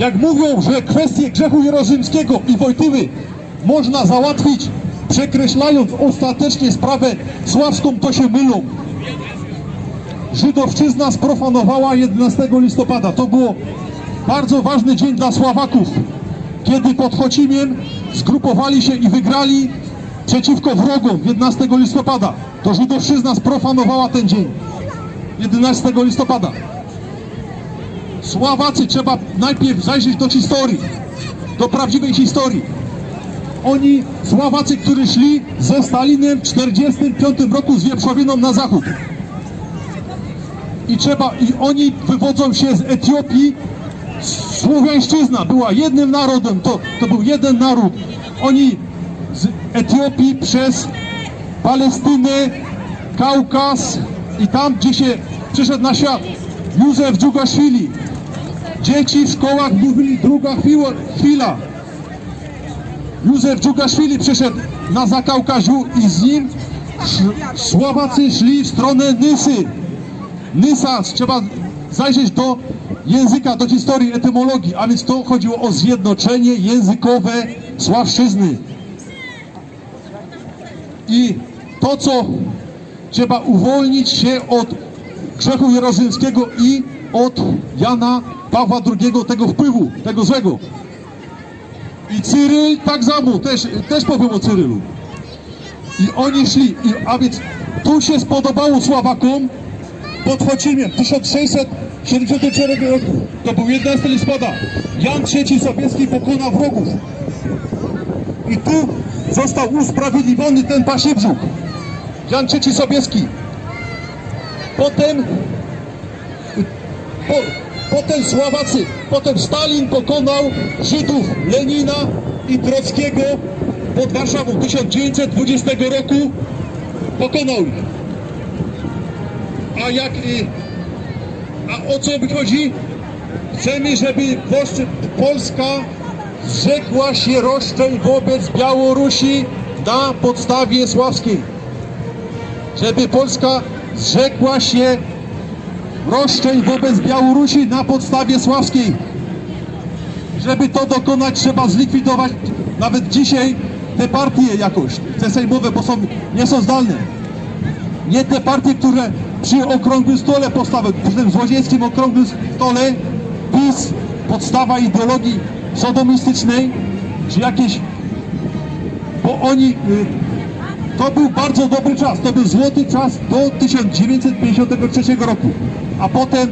Jak mówią, że kwestię grzechu jerozolimskiego i Wojtyły można załatwić przekreślając ostatecznie sprawę sławską, to się mylą. Żydowszczyzna sprofanowała 11 listopada. To było bardzo ważny dzień dla Sławaków, kiedy pod Chocimiem zgrupowali się i wygrali przeciwko wrogom 11 listopada. To Żydowszczyzna sprofanowała ten dzień 11 listopada. Sławacy trzeba najpierw zajrzeć do historii, do prawdziwej historii. Oni, Sławacy, którzy szli ze Stalinem w 1945 roku z Wieprzowiną na zachód. I trzeba, i oni wywodzą się z Etiopii. Słowiańszczyzna była jednym narodem, to, to był jeden naród. Oni z Etiopii przez Palestynę, Kaukaz i tam, gdzie się przyszedł na świat Józef Dżugaszwili. Dzieci w szkołach mówili druga chwila. Józef Dżugaszwili przyszedł na Zakaukaziu i z nim Słowacy szli w stronę Nysy. Nysa, trzeba zajrzeć do języka, do historii, etymologii, a więc to chodziło o zjednoczenie językowe Sławszczyzny. I to, co trzeba uwolnić się od grzechu jerozolimskiego i od Jana Pawła II, tego wpływu, tego złego. I Cyryl tak samo, też, też powiem o Cyrylu. I oni szli, i, a więc tu się spodobało Sławakom pod Chocimiem 1674 roku. To był 11 listopada. Jan III Sobieski pokonał wrogów. I tu został usprawiedliwiony ten pasiebrzuch. Jan III Sobieski. Potem po, potem Sławacy, potem Stalin pokonał Żydów Lenina i Trockiego pod Warszawą 1920 roku. Pokonał ich. A jak y, a o co chodzi? Chcemy, żeby Polska zrzekła się roszczeń wobec Białorusi na podstawie sławskiej. Żeby Polska zrzekła się roszczeń wobec Białorusi na podstawie sławskiej. Żeby to dokonać, trzeba zlikwidować nawet dzisiaj te partie jakoś, te sejmowe, bo są, nie są zdalne. Nie te partie, które przy okrągłym stole postawią, przy tym złodziejskim okrągłym stole PiS, podstawa ideologii sodomistycznej, czy jakieś, bo oni, y, to był bardzo dobry czas, to był złoty czas do 1953 roku, a potem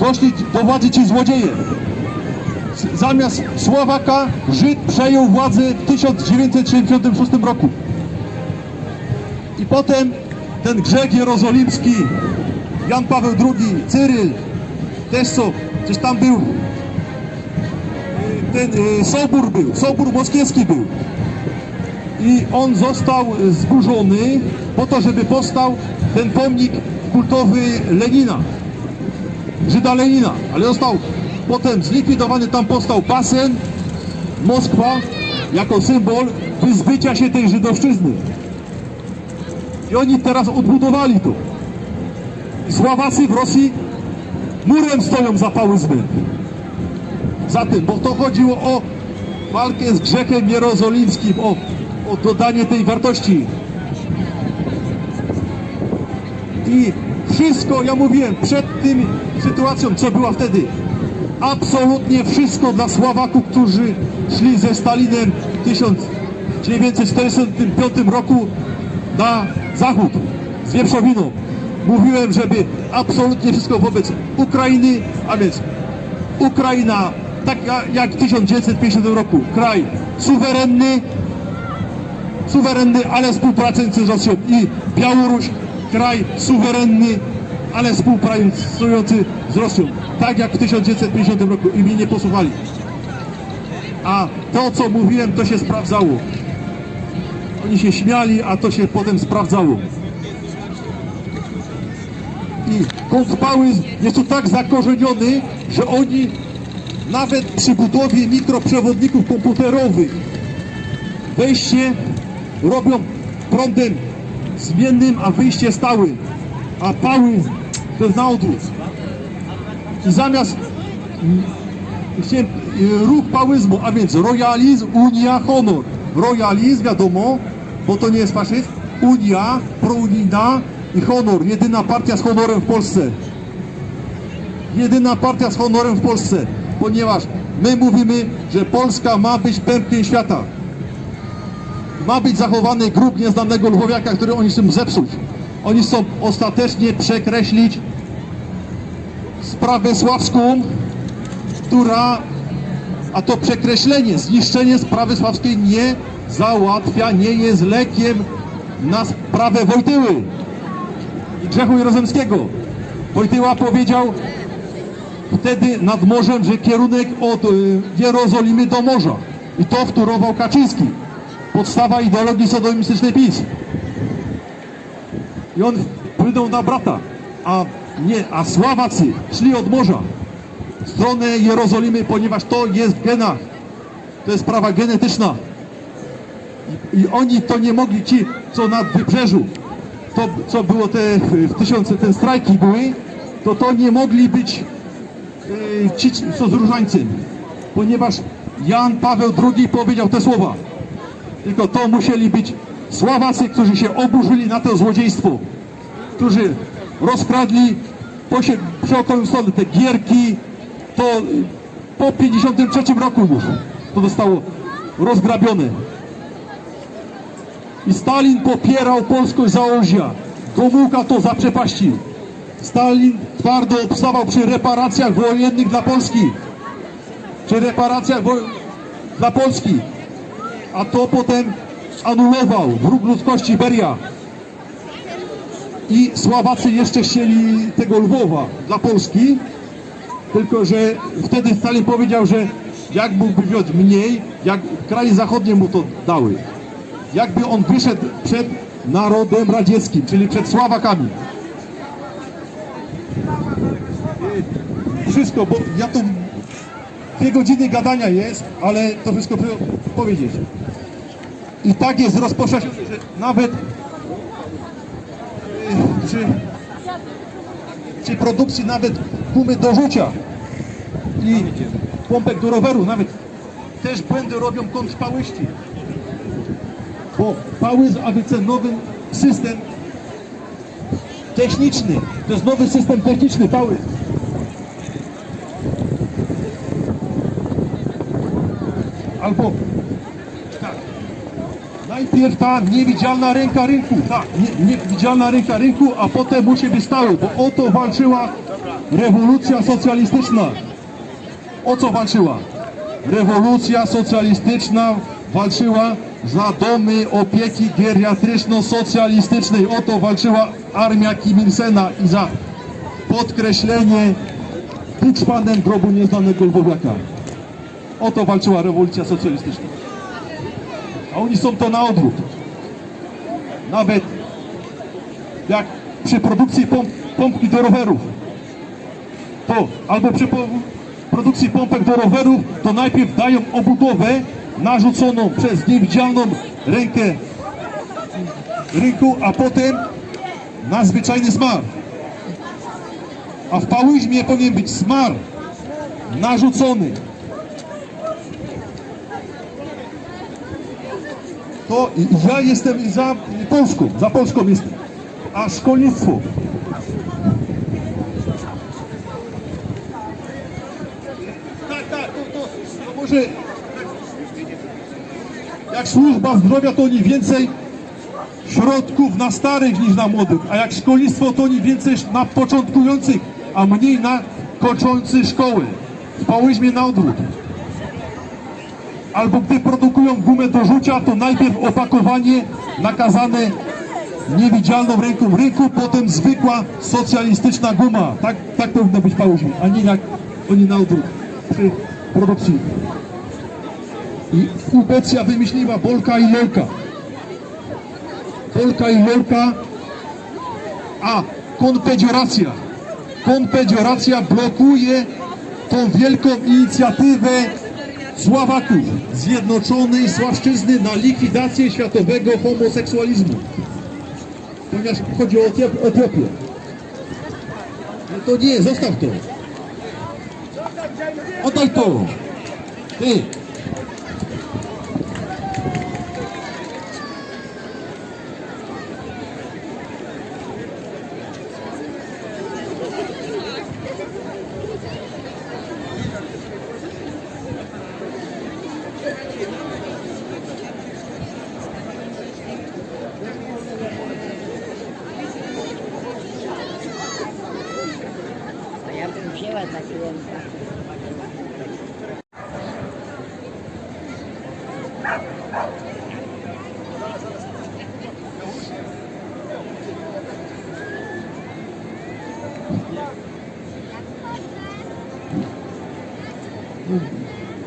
doszli do władzy ci złodzieje. Zamiast Słowaka Żyd przejął władzę w 1966 roku. I potem ten grzech jerozolimski, Jan Paweł II, Cyryl, też co, przecież tam był, ten y, Sobór był, Sobór Moskiewski był. I on został zburzony po to, żeby powstał ten pomnik kultowy Lenina, Żyda Lenina, ale został potem zlikwidowany, tam powstał basen, Moskwa, jako symbol wyzbycia się tej żydowszczyzny. I oni teraz odbudowali to. Sławacy w Rosji murem stoją za pałyzmy. Za tym, bo to chodziło o walkę z grzechem jerozolimskim, o, o dodanie tej wartości. I wszystko, ja mówiłem, przed tym sytuacją, co była wtedy, absolutnie wszystko dla Sławaków, którzy szli ze Stalinem w 1945 roku na zachód z wieprzowiną. Mówiłem, żeby absolutnie wszystko wobec Ukrainy, a więc Ukraina, tak ja- jak w 1950 roku, kraj suwerenny, suwerenny, ale współpracujący z Rosją i Białoruś, kraj suwerenny, ale współpracujący z Rosją, tak jak w 1950 roku i mnie nie posłuchali. A to, co mówiłem, to się sprawdzało. Oni się śmiali, a to się potem sprawdzało. I kontrpałyzm jest tu tak zakorzeniony, że oni nawet przy budowie mikroprzewodników komputerowych wejście robią prądem zmiennym, a wyjście stałe. A pałyzm to jest na odwrót. I zamiast chciałem, y, ruch pałyzmu, a więc royalizm, unia, honor. Royalizm, wiadomo, bo to nie jest faszyzm. Unia, prounijna i honor. Jedyna partia z honorem w Polsce. Jedyna partia z honorem w Polsce, ponieważ my mówimy, że Polska ma być pępkiem świata. Ma być zachowany grób nieznanego Lwowiaka, który oni chcą zepsuć. Oni chcą ostatecznie przekreślić sprawę sławską, która, a to przekreślenie, zniszczenie sprawy sławskiej nie załatwia, nie jest lekiem na sprawę Wojtyły i grzechu Jarozemskiego. Wojtyła powiedział wtedy nad morzem, że kierunek od y, Jerozolimy do morza. I to wtórował Kaczyński. Podstawa ideologii sodomistycznej PiS. I on płynął na brata, a nie, a Sławacy szli od morza w stronę Jerozolimy, ponieważ to jest w genach. To jest sprawa genetyczna. I, I oni to nie mogli, ci co na wybrzeżu, to co było te w tysiące, te strajki były, to to nie mogli być y, ci co z różańcem, ponieważ Jan Paweł II powiedział te słowa. Tylko to musieli być Sławacy, którzy się oburzyli na to złodziejstwo, którzy rozkradli przeokołem stronę te gierki, to y, po 53 roku już to zostało rozgrabione. I Stalin popierał polskość założia. Gomułka to zaprzepaścił. Stalin twardo obstawał przy reparacjach wojennych dla Polski. Przy reparacjach dla Polski. A to potem anulował wróg ludzkości Beria. I Sławacy jeszcze chcieli tego Lwowa dla Polski, tylko że wtedy Stalin powiedział, że jak mógłby wziąć mniej, jak kraje zachodnie mu to dały. Jakby on wyszedł przed narodem radzieckim, czyli przed Sławakami. I Wszystko, bo ja tu dwie godziny gadania jest, ale to wszystko powiedzieć. I tak jest rozpoczęcie, że nawet y, przy produkcji nawet gumy do rzucia i pompek do roweru, nawet też błędy robią kontrpałyści. Bo pałyz ABC nowy system techniczny. To jest nowy system techniczny pałyz. Albo. Najpierw ta niewidzialna ręka rynku, tak, nie, niewidzialna ręka rynku, a potem musi być stały, bo o to walczyła rewolucja socjalistyczna. O co walczyła? Rewolucja socjalistyczna walczyła za domy opieki geriatryczno-socjalistycznej. O to walczyła armia Kim Il-sena i za podkreślenie buczpanem grobu nieznanego Lwowiaka. O to walczyła rewolucja socjalistyczna. A oni są to na odwrót. Nawet jak przy produkcji pomp, pompki do rowerów, to albo przy produkcji pompek do rowerów, to najpierw dają obudowę narzuconą przez niewidzialną rękę rynku, a potem na zwyczajny smar. A w pałyzmie powinien być smar narzucony. To ja jestem za Polską, za Polską jestem. A szkolnictwo Tak, tak, to, to, to może jak służba zdrowia to oni więcej środków na starych niż na młodych, a jak szkolnictwo to oni więcej na początkujących, a mniej na kończących szkoły. W na odwrót. Albo gdy produkują gumę do rzucia, to najpierw opakowanie nakazane niewidzialną ręką rynku, potem zwykła socjalistyczna guma. Tak, tak powinno być pałyzmie, a nie jak oni na odwrót przy produkcji. I Ubecja wymyśliła Bolka i Lolka. Bolka i Lolka, a konfederacja. Konfederacja blokuje tą wielką inicjatywę Sławaków Zjednoczonej Sławszczyzny na likwidację światowego homoseksualizmu. Ponieważ chodzi o Etiop- Etiopię. No to nie, zostaw to. Oddaj to! Ty! Taki rękaw.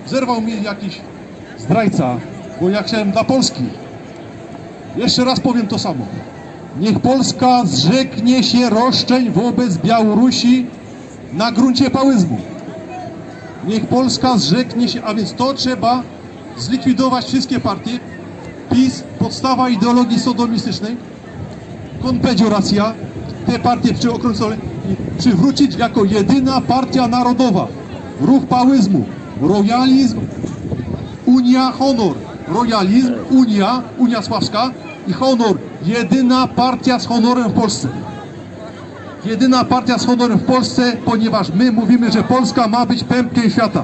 Zerwał mi jakiś zdrajca, bo ja chciałem dla Polski. Jeszcze raz powiem to samo. Niech Polska zrzeknie się roszczeń wobec Białorusi na gruncie pałyzmu. Niech Polska zrzeknie się, a więc to trzeba zlikwidować wszystkie partie. PiS, podstawa ideologii sodomistycznej, konfederacja, te partie przyokrącone przywrócić jako jedyna partia narodowa. Ruch pałyzmu, rojalizm, Unia, honor. Rojalizm, Unia, Unia Sławska i honor. Jedyna partia z honorem w Polsce. Jedyna partia z honorem w Polsce, ponieważ my mówimy, że Polska ma być pępkiem świata.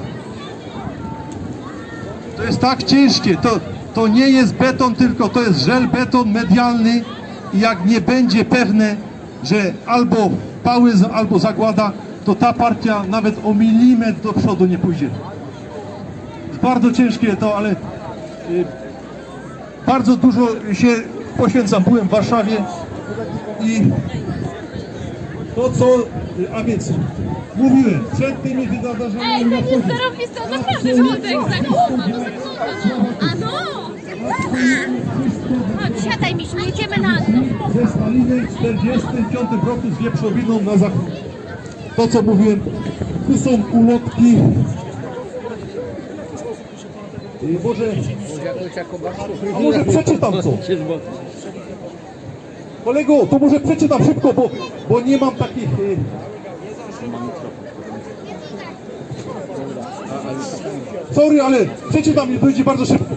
To jest tak ciężkie, to, to nie jest beton tylko, to jest żel beton medialny i jak nie będzie pewne, że albo pałyzm, albo zagłada, to ta partia nawet o milimetr do przodu nie pójdzie. Jest bardzo ciężkie to, ale y, bardzo dużo się poświęcam. Byłem w Warszawie i to co, a więc mówiłem, przed tymi wydarzeniami Ej, ten jest zarobisty, on naprawdę żołądek zakłada, no zakłada. A no! Chodź, siadaj Misiu, jedziemy na dół. ze Stalinem w 1945 roku z wieprzowiną na zachód. To co mówiłem, tu są ulotki. Y, Może, a może przeczytam to. Kolego, to może przeczytam szybko, bo, bo nie mam takich... y, Sorry, ale przeczytam i będzie bardzo szybko.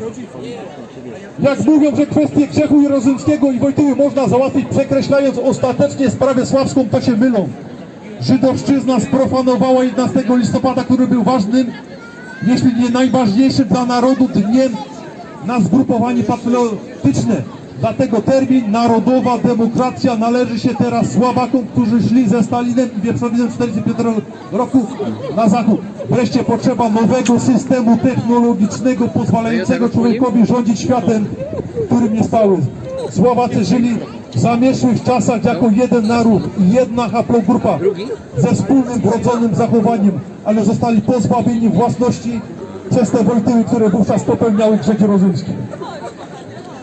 Jak mówią, że kwestie grzechu Jerozolimskiego i Wojtyły można załatwić przekreślając ostatecznie sprawę sławską, to się mylą. Żydowszczyzna sprofanowała 11 listopada, który był ważnym, jeśli nie najważniejszym dla narodu dniem na zgrupowanie patriotyczne. Dlatego termin narodowa demokracja należy się teraz Słowakom, którzy szli ze Stalinem i Wieprzowinem w 1945 roku na zachód. Wreszcie potrzeba nowego systemu technologicznego pozwalającego człowiekowi rządzić światem, którym jest pałyzm. Słowacy żyli w zamierzchłych czasach jako jeden naród i jedna haplogrupa ze wspólnym wrodzonym zachowaniem, ale zostali pozbawieni własności przez te wojtyły, które wówczas popełniały grzech jerozolimski.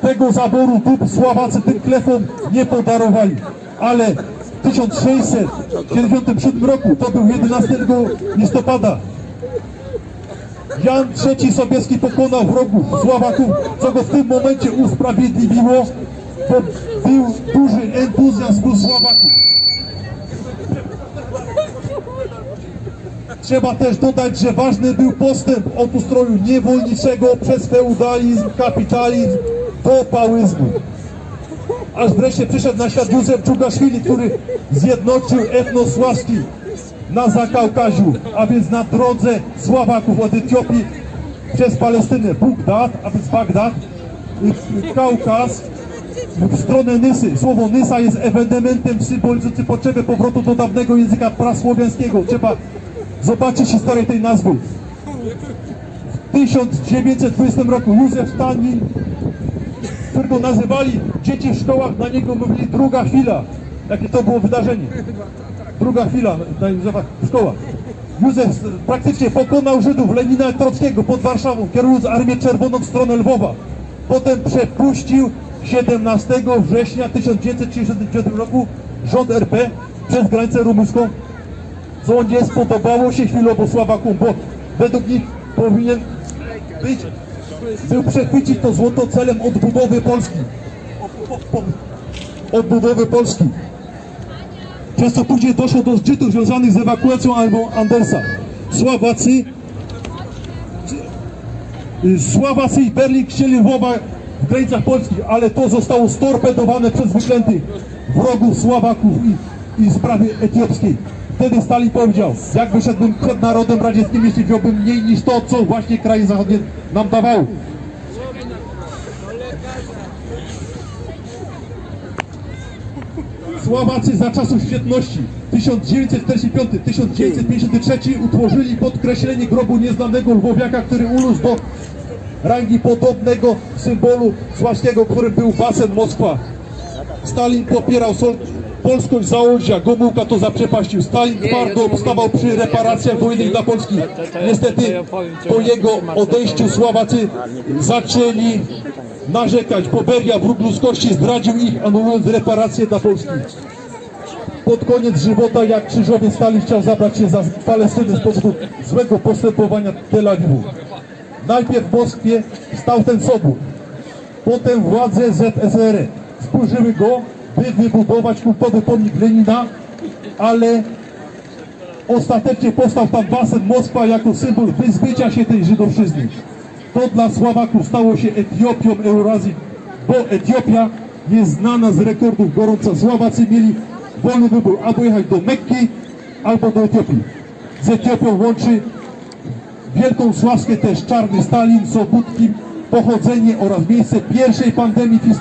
Tego zaboru dóbr Słowacy tym klefom nie podarowali, ale w 1677 roku, to był 11 listopada, Jan III Sobieski pokonał wrogów Słowaków, co go w tym momencie usprawiedliwiło, bo był duży entuzjazm u Słowaków. Trzeba też dodać, że ważny był postęp od ustroju niewolniczego przez feudalizm, kapitalizm do pałyzmu. Aż wreszcie przyszedł na świat Józef Czugaszwili, który zjednoczył etnos sławski na Zakaukaziu, a więc na drodze Słowaków od Etiopii przez Palestynę, Bugdad, a więc Bagdad, y, Kaukaz, w stronę Nysy. Słowo Nysa jest ewenementem symbolizującym potrzebę powrotu do dawnego języka prasłowiańskiego. Trzeba zobaczyć historię tej nazwy. W 1920 roku Józef Stalin, którego nazywali dzieci w szkołach, na niego mówili druga chwila. Jakie to było wydarzenie. Druga chwila na Józefa w szkołach. Józef praktycznie pokonał Żydów Lenina Trockiego pod Warszawą, kierując Armię Czerwoną w stronę Lwowa. Potem przepuścił 17 września 1939 roku rząd RP przez granicę rumuńską, co nie spodobało się chwilowo Słowakom, bo według nich powinien być, był przechwycić to złoto celem odbudowy Polski. Odbudowy Polski. Często później doszło do zczytów związanych z ewakuacją albo Andersa. Sławacy Sławacy i Berlin chcieli Lwowa w granicach Polski, ale to zostało storpedowane przez wyklętych wrogów Sławaków i, i sprawy etiopskiej. Wtedy Stalin powiedział, jak wyszedłbym przed narodem radzieckim, jeśli wziąłbym mniej niż to, co właśnie kraje zachodnie nam dawały. Sławacy za czasów świetności 1945-1953 utworzyli podkreślenie grobu nieznanego Lwowiaka, który urósł do rangi podobnego symbolu sławskiego, którym był basen Moskwa. Stalin popierał sol- polskość Zaolzia, Gomułka to zaprzepaścił. Stalin twardo obstawał przy reparacjach wojennych dla Polski. Niestety po jego odejściu Sławacy zaczęli narzekać, bo Beria wróg ludzkości zdradził ich, anulując reparacje dla Polski. Pod koniec żywota, jak krzyżowiec Stalin chciał zabrać się za Palestynę z powodu złego postępowania Tel Awiwu. Najpierw w Moskwie stał ten sobór, potem władze ZSRR spojrzyły go, by wybudować kultowy pomnik Lenina, ale ostatecznie powstał tam basen Moskwa jako symbol wyzbycia się tej żydowszczyzny. To dla Sławaków stało się Etiopią Eurazji, bo Etiopia jest znana z rekordów gorąca. Sławacy mieli wolny wybór, albo jechać do Mekki, albo do Etiopii. Z Etiopią łączy wielką sławskę też czarny Stalin, Sobutkin, pochodzenie oraz miejsce pierwszej pandemii w historii.